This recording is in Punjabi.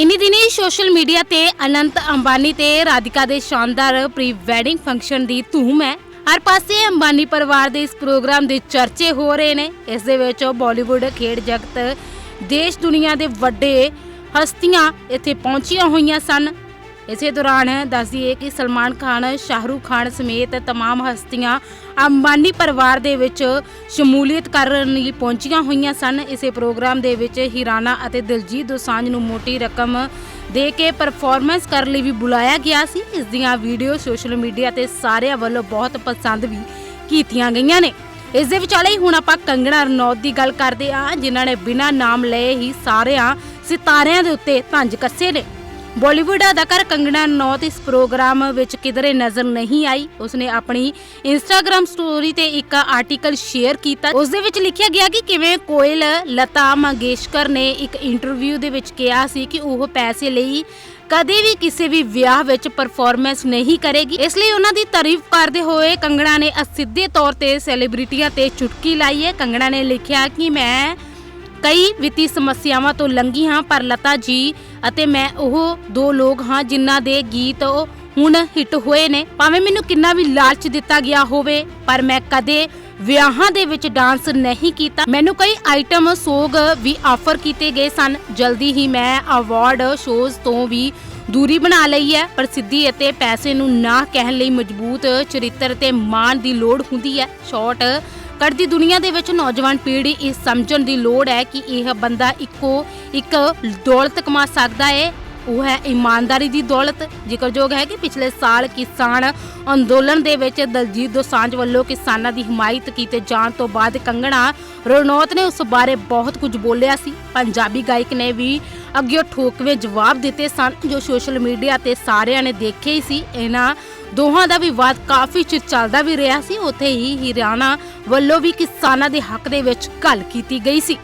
ਸੋਸ਼ਲ ਮੀਡੀਆ ਤੇ ਅਨੰਤ ਅੰਬਾਨੀ ਤੇ ਰਾਧਿਕਾ ਦੇ ਸ਼ਾਨਦਾਰ ਪ੍ਰੀ ਵੈਡਿੰਗ ਫੰਕਸ਼ਨ ਦੀ ਧੂਮ ਹੈ। ਹਰ ਪਾਸੇ ਅੰਬਾਨੀ ਪਰਿਵਾਰ ਦੇ ਇਸ ਪ੍ਰੋਗਰਾਮ ਦੇ ਚਰਚੇ ਹੋ ਰਹੇ ਨੇ। ਇਸ ਦੇ ਵਿੱਚ ਬਾਲੀਵੁੱਡ ਖੇਡ ਜਗਤ, ਦੇਸ਼ ਦੁਨੀਆ ਦੇ ਵੱਡੇ ਹਸਤੀਆਂ ਇੱਥੇ ਪਹੁੰਚੀਆਂ ਹੋਈਆਂ ਸਨ। ਇਸੇ ਦੌਰਾਨ ਦੱਸ ਦਈਏ ਕਿ ਸਲਮਾਨ ਖਾਨ ਸ਼ਾਹਰੂਖ ਖਾਨ ਸਮੇਤ तमाम ਹਸਤੀਆਂ ਅੰਬਾਨੀ ਪਰਿਵਾਰ ਦੇ ਵਿੱਚ ਸ਼ਮੂਲੀਅਤ ਕਰਨ ਲਈ ਪਹੁੰਚੀਆਂ ਹੋਈਆਂ ਸਨ ਇਸੇ ਪ੍ਰੋਗਰਾਮ ਦੇ ਵਿੱਚ ਹੀਰਾਨਾ ਅਤੇ ਦਿਲਜੀਤ ਦੋਸਾਂਝ ਨੂੰ ਮੋਟੀ ਰਕਮ ਦੇ ਕੇ ਪਰਫਾਰਮੈਂਸ ਕਰਨ ਲਈ ਵੀ ਬੁਲਾਇਆ ਗਿਆ ਸੀ ਇਸ ਦੀਆਂ ਵੀਡੀਓ ਸੋਸ਼ਲ ਮੀਡੀਆ ਤੇ ਸਾਰਿਆਂ ਵੱਲੋਂ ਬਹੁਤ ਪਸੰਦ ਵੀ ਕੀਤੀਆਂ ਗਈਆਂ ਨੇ ਇਸ ਦੇ ਵਿਚਾਲੇ ਹੀ ਹੁਣ ਆਪਾਂ ਕੰਗਣਾ ਰਣੌਤ ਦੀ ਗੱਲ ਕਰਦੇ ਹਾਂ ਜਿਨ੍ਹਾਂ ਨੇ ਬਿਨਾਂ ਨਾਮ ਲਏ ਹੀ ਸਾਰਿਆਂ ਸਿਤਾਰਿਆਂ ਦੇ ਉੱਤੇ ਧੰਜ ਕੱਸੇ ਨੇ ਬਾਲੀਵੁੱਡ ਅਦਾਕਾਰ ਕੰਗਣਾ ਰਣੌਤ ਇਸ ਪ੍ਰੋਗਰਾਮ ਵਿੱਚ ਕਿਧਰੇ ਨਜ਼ਰ ਨਹੀਂ ਆਈ। ਉਸਨੇ ਆਪਣੀ ਇੰਸਟਾਗ੍ਰam ਸਟੋਰੀ ਤੇ ਇੱਕ ਆਰਟੀਕਲ ਸ਼ੇਅਰ ਕੀਤਾ। ਉਸ ਦੇ ਵਿੱਚ ਲਿਖਿਆ ਗਿਆ ਕਿ ਕਿਵੇਂ ਕੋਇਲ ਲਤਾ ਮੰਗੇਸ਼ਕਰ ਨੇ ਇੱਕ ਇੰਟਰਵਿਊ ਦੇ ਵਿੱਚ ਕਿਹਾ ਸੀ ਕਿ ਉਹ ਪੈਸੇ ਲਈ ਕਦੇ ਵੀ ਕਿਸੇ ਵੀ ਵਿਆਹ ਵਿੱਚ ਪਰਫਾਰਮੈਂਸ ਨਹੀਂ ਕਰੇਗੀ। ਇਸ ਲਈ ਉਹਨਾਂ ਦੀ ਤਾਰੀਫ ਕਰਦੇ ਹੋਏ ਕੰਗਣਾ ਨੇ ਅਸਿੱਧੇ ਤੌਰ ਤੇ ਸੈਲੀਬ੍ਰਿਟੀਆਂ ਤੇ ਚੁਟਕੀ ਲਾਈ ਹੈ। ਕੰਗਣਾ ਨੇ ਲਿਖਿਆ ਕਿ ਮੈਂ ਕਈ ਵਿੱਤੀ ਸਮੱਸਿਆਵਾਂ ਤੋਂ ਲੰਘੀ ਹਾਂ, ਪਰ ਲਤਾ ਜੀ ਅਤੇ ਮੈਂ ਉਹ ਦੋ ਲੋਕ ਹਾਂ ਜਿਨ੍ਹਾਂ ਦੇ ਗੀਤ ਹੁਣ ਹਿੱਟ ਹੋਏ ਨੇ। ਭਾਵੇਂ ਮੈਨੂੰ ਕਿੰਨਾ ਵੀ ਲਾਲਚ ਦਿੱਤਾ ਗਿਆ ਹੋਵੇ, ਪਰ ਮੈਂ ਕਦੇ ਵਿਆਹਾਂ ਦੇ ਵਿੱਚ ਡਾਂਸ ਨਹੀਂ ਕੀਤਾ। ਮੈਨੂੰ ਕਈ ਆਈਟਮ ਸੋਗ ਵੀ ਆਫਰ ਕੀਤੇ ਗਏ ਸਨ। ਜਲਦੀ ਹੀ ਮੈਂ ਅਵਾਰਡ ਸ਼ੋਜ਼ ਤੋਂ ਵੀ ਦੂਰੀ ਬਣਾ ਲਈ ਹੈ। ਪ੍ਰਸਿੱਧੀ ਅਤੇ ਪੈਸੇ ਨੂੰ ਨਾ ਕਹਿਣ ਲਈ ਮਜ਼ਬੂਤ ਚਰਿੱਤਰ ਤੇ ਮਾਣ ਦੀ ਲੋੜ ਹੁੰਦੀ ਹੈ। ਸ਼ਾਰਟ ਕੱਢਦੀ ਦੁਨੀਆ ਦੇ ਵਿੱਚ ਨੌਜਵਾਨ ਪੀੜ੍ਹੀ ਇਹ ਸਮਝਣ ਦੀ ਲੋੜ ਹੈ ਕਿ ਇਹ ਬੰਦਾ ਇੱਕੋ ਇੱਕ ਦੌਲਤ ਕਮਾ ਸਕਦਾ ਹੈ। ਉਹ ਹੈ ਇਮਾਨਦਾਰੀ ਦੀ ਦੌਲਤ। ਜ਼ਿਕਰਯੋਗ ਹੈ ਕਿ ਪਿਛਲੇ ਸਾਲ ਕਿਸਾਨ ਅੰਦੋਲਨ ਦੇ ਵਿੱਚ ਦਲਜੀਤ ਦੋਸਾਂਝ ਵੱਲੋਂ ਕਿਸਾਨਾਂ ਦੀ ਹਮਾਇਤ ਕੀਤੇ ਜਾਣ ਤੋਂ ਬਾਅਦ ਕੰਗਣਾ ਰਣੌਤ ਨੇ ਉਸ ਬਾਰੇ ਬਹੁਤ ਕੁਝ ਬੋਲਿਆ ਸੀ। ਪੰਜਾਬੀ ਗਾਇਕ ਨੇ ਵੀ ਅੱਗੇ ਠੋਕਵੇਂ ਜਵਾਬ ਦਿੱਤੇ ਸਨ, ਜੋ ਸੋਸ਼ਲ ਮੀਡੀਆ ਤੇ ਸਾਰਿਆਂ ਨੇ ਦੇਖੇ ਹੀ ਸੀ। ਇਹਨਾਂ ਦੋਹਾਂ ਦਾ ਵਿਵਾਦ ਕਾਫੀ ਚਿਰ ਚੱਲਦਾ ਵੀ ਰਿਹਾ ਸੀ। ਉੱਥੇ ਹੀ ਹਿਰਿਆਣਾ ਵੱਲੋਂ ਵੀ ਕਿਸਾਨਾਂ ਦੇ ਹੱਕ ਦੇ ਵਿੱਚ ਗੱਲ ਕੀਤੀ ਗਈ ਸੀ।